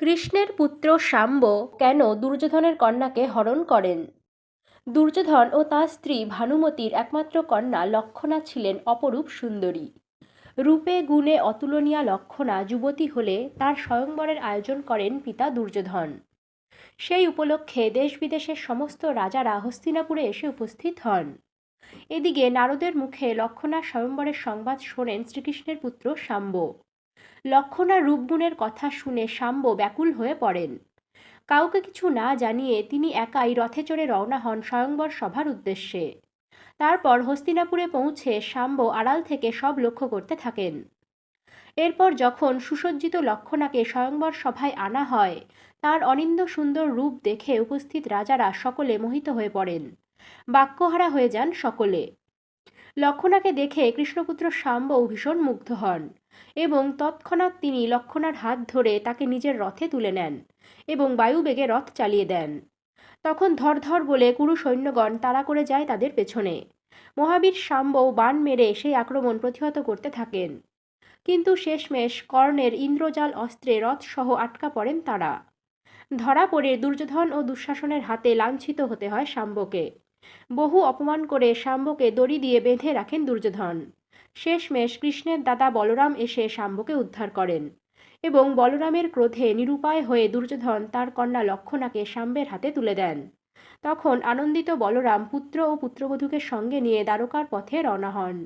কৃষ্ণের পুত্র শাম্ব কেন দুর্যোধনের কন্যাকে হরণ করেন? দুর্যোধন ও তাঁর স্ত্রী ভানুমতির একমাত্র কন্যা লক্ষণা ছিলেন অপরূপ সুন্দরী। রূপে গুণে অতুলনীয়া লক্ষণা যুবতী হলে তার স্বয়ংবরের আয়োজন করেন পিতা দুর্যোধন। সেই উপলক্ষে দেশ বিদেশের সমস্ত রাজারা হস্তিনাপুরে এসে উপস্থিত হন। এদিকে নারদের মুখে লক্ষণা স্বয়ংবরের সংবাদ শোনেন শ্রীকৃষ্ণের পুত্র শাম্ব লক্ষণার রূপগুণের কথা শুনে শাম্ব ব্যাকুল হয়ে পড়েন। কাউকে কিছু না জানিয়ে তিনি একাই রথে চড়ে রওনা হন স্বয়ংবর সভার উদ্দেশ্যে। তারপর হস্তিনাপুরে পৌঁছে শাম্ব আড়াল থেকে সব লক্ষ্য করতে থাকেন। এরপর যখন সুসজ্জিত লক্ষণাকে স্বয়ংবর সভায় আনা হয়, তার অনিন্দ সুন্দর রূপ দেখে উপস্থিত রাজারা সকলে মোহিত হয়ে পড়েন। বাক্যহারা হয়ে যান সকলে। লক্ষণাকে দেখে কৃষ্ণপুত্র শাম্বও ভীষণ মুগ্ধ হন। এবং তৎক্ষণাৎ তিনি লক্ষণার হাত ধরে তাকে নিজের রথে তুলে নেন এবং বায়ুবেগে রথ চালিয়ে দেন। তখন ধরধর বলে কুরু সৈন্যগণ তাড়া করে যায় তাদের পেছনে। মহাবীর শাম্বও বান মেরে সেই আক্রমণ প্রতিহত করতে থাকেন। কিন্তু শেষমেশ কর্ণের ইন্দ্রজাল অস্ত্রে রথসহ আটকা পড়েন তারা। ধরা পড়ে দুর্যোধন ও দুঃশাসনের হাতে লাঞ্ছিত হতে হয় শাম্বকে বহু অপমান করে শাম্বকে দড়ি দিয়ে বেঁধে রাখেন দুর্যোধন। শেষমেশ কৃষ্ণের দাদা বলরাম এসে শাম্বকে উদ্ধার করেন এবং বলরামের ক্রোধে নিরুপায় হয়ে দুর্যোধন তার কন্যা লক্ষণাকে শাম্বের হাতে তুলে দেন। তখন আনন্দিত বলরাম পুত্র ও পুত্রবধূকে সঙ্গে নিয়ে দ্বারকার পথে রওনা হন।